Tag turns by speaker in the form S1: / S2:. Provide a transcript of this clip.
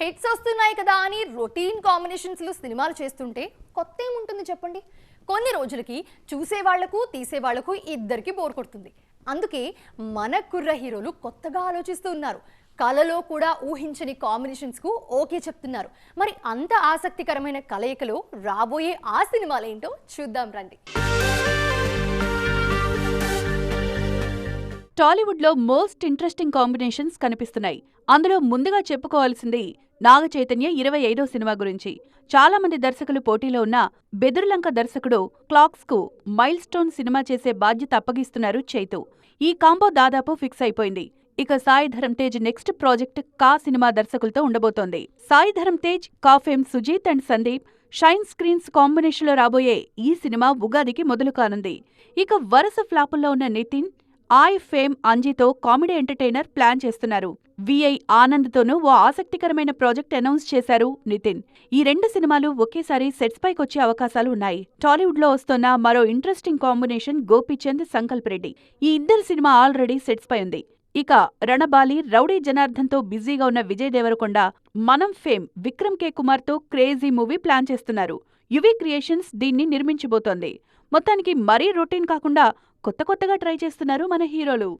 S1: Hits వస్తున్నాయి కదా అని రొటీన్ కాంబినేషన్స్లో సినిమాలు చేస్తుంటే కొత్త ఏముంటుంది చెప్పండి? కొన్ని రోజులకి చూసే వాళ్ళకు తీసే వాళ్ళకు ఇద్దరికి బోర్ కొడుతుంది. అందుకే మన కుర్ర హీరోలు కొత్తగా ఆలోచిస్తూ ఉన్నారు. కళలో కూడా ఊహించని కాంబినేషన్స్కు ఓకే చెప్తున్నారు. మరి అంత ఆసక్తికరమైన కలయికలో రాబోయే ఆ సినిమాలేంటో చూద్దాం రండి.
S2: టాలీవుడ్లో మోస్ట్ ఇంట్రెస్టింగ్ కాంబినేషన్స్ కనిపిస్తున్నాయి. అందులో ముందుగా చెప్పుకోవాల్సింది నాగ చైతన్య ఇరవై ఐదో సినిమా గురించి. చాలా మంది దర్శకులు పోటీలో ఉన్న బెదురులంక దర్శకుడు క్లాక్స్కు మైల్ స్టోన్ సినిమా చేసే బాధ్యత అప్పగిస్తున్నారు చైతు. ఈ కాంబో దాదాపు ఫిక్స్ అయిపోయింది. ఇక సాయి ధరమ్ తేజ్ నెక్స్ట్ ప్రాజెక్ట్ కా సినిమా దర్శకులతో ఉండబోతోంది. Sai Dharam Tej Ka fame Sujeeth and Sandeep Shine Screens కాంబినేషన్లో రాబోయే ఈ సినిమా ఉగాదికి మొదలు కానుంది. ఇక వరుస ఫ్లాపుల్లో ఉన్న నితిన్ ఆయ్ ఫేమ్ అంజీతో కామెడీ ఎంటర్టైనర్ ప్లాన్ చేస్తున్నారు. విఐ ఆనంద్తోనూ ఓ ఆసక్తికరమైన ప్రాజెక్ట్ అనౌన్స్ చేశారు నితిన్. ఈ రెండు సినిమాలు ఒకేసారి సెట్స్ పైకొచ్చే అవకాశాలు ఉన్నాయి. టాలీవుడ్లో వస్తున్న మరో ఇంట్రెస్టింగ్ కాంబినేషన్ గోపీచంద్ సంకల్ప్ రెడ్డి. ఈ ఇద్దరి సినిమా ఆల్రెడీ సెట్స్ పై ఉంది. ఇక రణబాలి రౌడీ జనార్దన్తో బిజీగా ఉన్న విజయ్ దేవరకొండ మనం ఫేమ్ విక్రమ్ కే కుమార్తో క్రేజీ మూవీ ప్లాన్ చేస్తున్నారు. యువి క్రియేషన్స్ దీన్ని నిర్మించబోతోంది. మొత్తానికి మరీ రొటీన్ కాకుండా కొత్త కొత్తగా ట్రై చేస్తున్నారు మన హీరోలు.